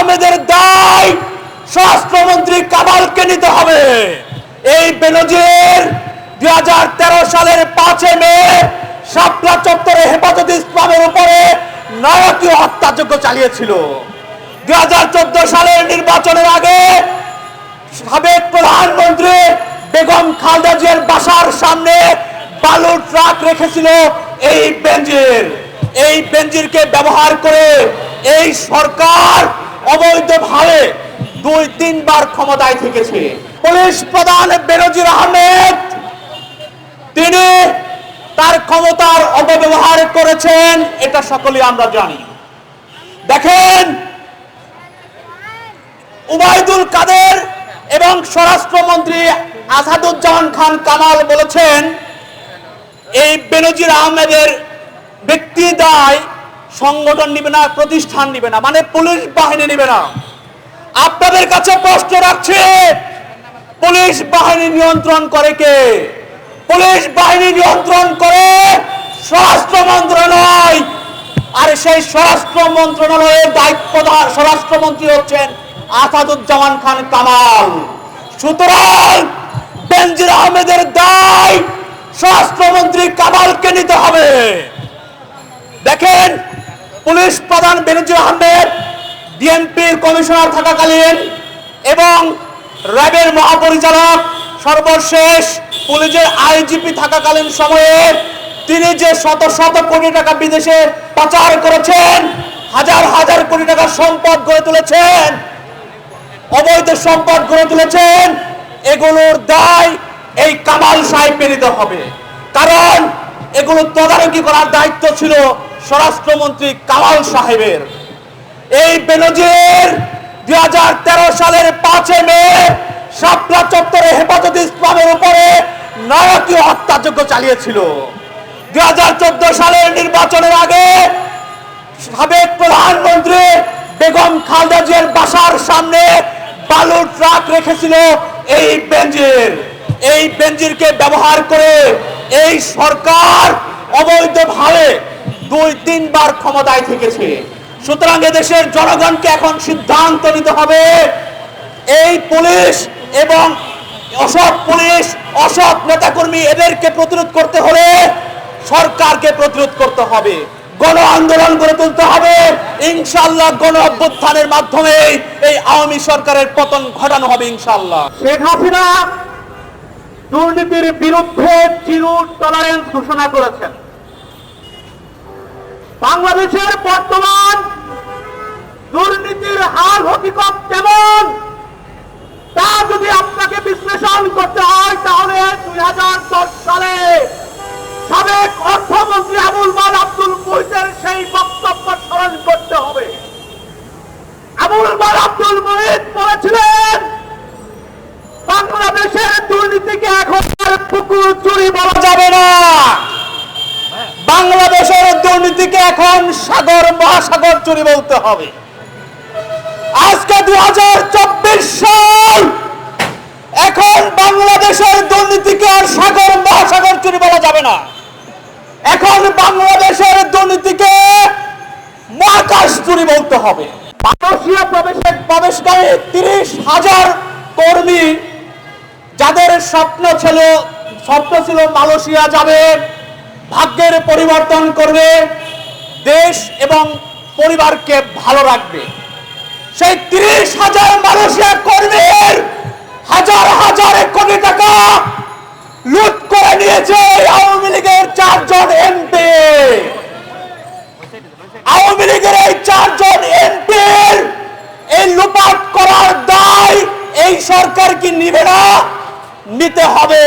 আহমেদের দায় স্বরাষ্ট্রমন্ত্রী কামালকে নিতে হবে। এই বেনজির দুই হাজার তেরো সালের পাঁচে মে শাপলা চত্বরে হেফাজত ইসলামের উপরে নারকীয় হত্যাযজ্ঞ চালিয়েছিল। দুই হাজার চোদ্দ সালের নির্বাচনের আগে সাবেক প্রধানমন্ত্রী বেগম খালেদা জিয়ার বাসার সামনে বালুর ট্রাক রেখেছিল এই বেঞ্জির এই বেঞ্জিরকে ব্যবহার করে এই সরকার অবৈধভাবে দুই, তিনবার ক্ষমতায় থেকেছে। পুলিশ প্রধান বেনজির আহমেদ, তিনি তার ক্ষমতার অপব্যবহার করেছেন, এটা সকলেই আমরা জানি। দেখেন উবাইদুল কাদের এবং স্বরাষ্ট্রমন্ত্রী আসাদুজ্জামান খান কামাল বলেছেন, এই বেনজির আহমেদের ব্যক্তি দায় সংগঠন নিবে না, প্রতিষ্ঠান নিবে না মানে পুলিশ বাহিনী নিবে না। আপনাদের কাছে প্রশ্ন রাখছে, পুলিশ বাহিনী নিয়ন্ত্রণ করে কে? পুলিশ বাহিনী নিয়ন্ত্রণ করে স্বরাষ্ট্র মন্ত্রণালয়। আর সেই স্বরাষ্ট্র মন্ত্রণালয়ের দায়িত্বদার স্বরাষ্ট্রমন্ত্রী হচ্ছেন আসাদুজ্জামান খান কামাল। সুতরাং বেনজির আহমেদের দায় স্বরাষ্ট্রমন্ত্রী কামালকে নিতে হবে। দেখেন পুলিশ প্রধান বেনজির আহমেদ ডিএমপির কমিশনার থাকাকালীন এবং র্যাবের মহাপরিচালক সর্বশেষ পুলিশের আইজিপি থাকাকালীন সময়ে তিনি যে শত শত কোটি টাকা বিদেশে পাচার করেছেন, হাজার হাজার কোটি টাকা সম্পদ গড়ে তুলেছেন, অবৈধ সম্পদ গড়ে তুলেছেন, এগুলোর দায় এই কামাল সাহেবকে নিতে হবে। কারণ এগুলো তদারকি করার দায়িত্ব ছিল স্বরাষ্ট্রমন্ত্রী কামাল সাহেবের। এই বেনজির দুই হাজার তেরো সালের পাঁচে মে শাপলা চত্বরে হেফাজত ইসলামের উপরে নারকীয় হত্যাযজ্ঞ চালিয়েছিল। দুই হাজার চোদ্দ সালের নির্বাচনের আগে সাবেক প্রধানমন্ত্রী বেগম খালেদা জিয়ার বাসার সামনে বালুর ট্রাক রেখেছিল এই বেঞ্জির এই বেঞ্জিরকে ব্যবহার করে এই সরকার অবৈধভাবে দুই, তিনবার ক্ষমতায় থেকেছে। সুতরাং এদেশের জনগণকে এখন সিদ্ধান্ত নিতে হবে, এই পুলিশ এবং অসৎ পুলিশ, অসৎ নেতাকর্মী এদেরকে প্রতিরোধ করতে হলে সরকারকে প্রতিরোধ করতে হবে। গণ আন্দোলন গড়ে তুলতে হবে। ইনশাল্লাহ গণ অভ্যুত্থানের মাধ্যমে এই আওয়ামী সরকারের পতন ঘটানো হবে ইনশাল্লাহ শেখ হাসিনা দুর্নীতির বিরুদ্ধে জিরো টলারেন্স ঘোষণা করেছেন। বাংলাদেশের বর্তমান দুর্নীতির হার হকিকত বাংলাদেশের দুর্নীতিকে এখন সাগর, মহাসাগর চুরি বলতে হবে। আজকে দুই হাজার চব্বিশ সাল এখন বাংলাদেশের দুর্নীতিকে আর সাগর, মহাসাগর চুরি বলা যাবে না। এখন বাংলাদেশের দুর্নীতিকে মহাকাশ চুরি বলতে হবে। মালয়েশিয়া প্রবেশের প্রবেশকারী তিরিশ হাজার কর্মী, যাদের স্বপ্ন ছিল স্বপ্ন ছিল মালয়েশিয়া যাবে ভাগ্যের পরিবর্তন করবে, দেশ এবং পরিবারকে ভালো রাখবে। সেই তিরিশ হাজার মালয়েশিয়া কর্মীর হাজার হাজার কোটি টাকা লুট করে নিয়েছে আওয়ামী লীগের চারজন এমপি। আওয়ামী লীগের এই চারজন এমপির এই লুপাট করার দায় এই সরকার কি নিবে না, নিতে হবে।